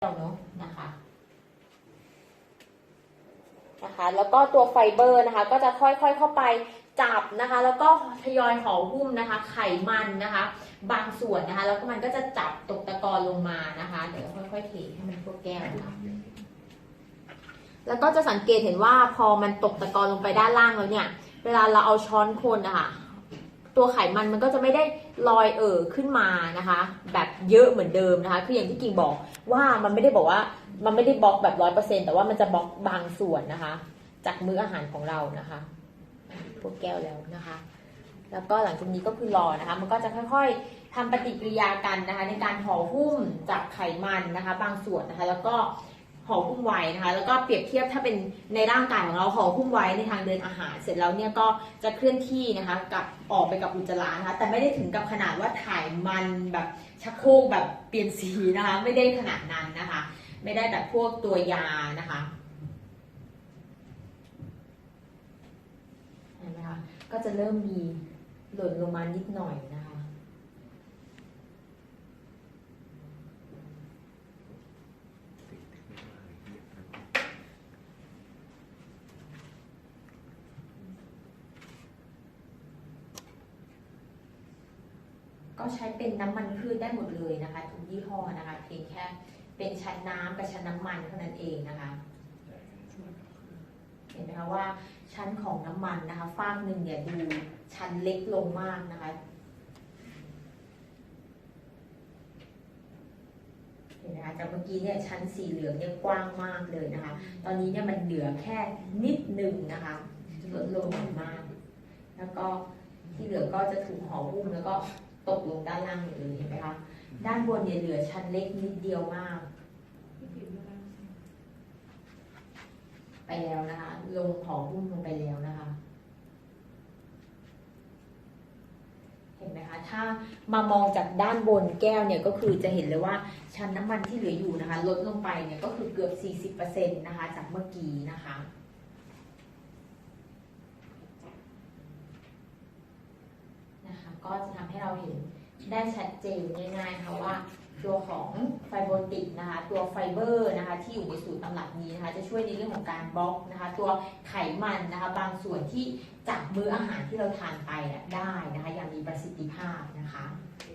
เนาะนะคะนะคะ แล้วก็ตัวไฟเบอร์นะคะ ก็จะค่อยๆเข้าไปจับนะคะ แล้วก็ทยอยห่อหุ้มนะคะ ไขมันนะคะ บางส่วนนะคะ แล้วก็มันก็จะจับตกตะกอนลงมานะคะ เดี๋ยวค่อยๆเทให้มันทั่วแก้วนะคะแล้วก็จะสังเกตเห็นว่าพอมันตกตะกอนลงไปด้านล่างแล้วเนี่ย เวลาเราเอาช้อนคนนะคะ ตัวไขมันมันก็จะไม่ได้ลอยเอ่อขึ้นมานะคะ แบบเยอะเหมือนเดิมนะคะ คืออย่างที่กิ่งบอกว่ามันไม่ได้บอกว่า มันไม่ได้บล็อกแบบร้อยเปอร์เซ็นแต่ว่ามันจะบล็อกบางส่วนนะคะ จากมื้ออาหารของเรานะคะพวกแก้วแล้วนะคะ แล้วก็หลังจากนี้ก็คือรอนะคะ มันก็จะค่อยๆทำปฏิกิริยากันนะคะ ในการห่อหุ้มจากไขมันนะคะ บางส่วนนะคะ แล้วก็ ห่อหุ้มไว้นะคะ แล้วก็เปรียบเทียบถ้าเป็นในร่างกายของเราห่อหุ้มไว้ในทางเดินอาหาร เสร็จแล้วเนี่ยก็จะเคลื่อนที่นะคะกับออกไปกับอุจจาระนะคะ แต่ไม่ได้ถึงกับขนาดว่าถ่ายมันแบบชักโครกแบบเปลี่ยนสีนะคะ ไม่ได้ขนาดนั้นนะคะ ไม่ได้แบบพวกตัวยานะคะเห็นไหมคะก็จะเริ่มมีหล่นลงมานิดหน่อยนะคะ ก็ใช้เป็นน้ำมันพืชได้หมดเลยนะคะทุกยี่ห้อนะคะเพียงแค่เป็นชั้นน้ำกับชั้นน้ำมันเท่านั้นเองนะคะเห็นไหมคะว่าชั้นของน้ำมันนะคะฟากหนึ่งเนี่ยดูชั้นเล็กลงมากนะคะเห็นไหมคะจากเมื่อกี้เนี่ยชั้นสีเหลืองเนี่ยกว้างมากเลยนะคะ ตอนนี้เนี่ยมันเหลือแค่นิดหนึ่งนะคะลดลงมาก แล้วก็ที่เหลือก็จะถูกห่อหุ้มแล้วก็ ตกลงด้านล่างหมดเลยเห็นไหมคะ ด้านบนเนี่ยเหลือชั้นเล็กนิดเดียวมาก ไปแล้วนะคะ ลงห่อหุ้มลงไปแล้วนะคะ เห็นไหมคะ ถ้ามามองจากด้านบนแก้วเนี่ยก็คือจะเห็นเลยว่าชั้นน้ำมันที่เหลืออยู่นะคะ ลดลงไปเนี่ยก็คือเกือบ 40%นะคะ จากเมื่อกี้นะคะ นะคะ ก็จะทำให้เราเห็นได้ชัดเจนง่ายๆค่ะว่า ตัวของไฟโบติกนะคะ ตัวไฟเบอร์นะคะ ที่อยู่ในสูตรตำรับนี้นะคะ จะช่วยในเรื่องของการบล็อกนะคะ ตัวไขมันนะคะ บางส่วนที่จากมื้ออาหารที่เราทานไปได้นะคะ อย่างมีประสิทธิภาพนะคะโอเค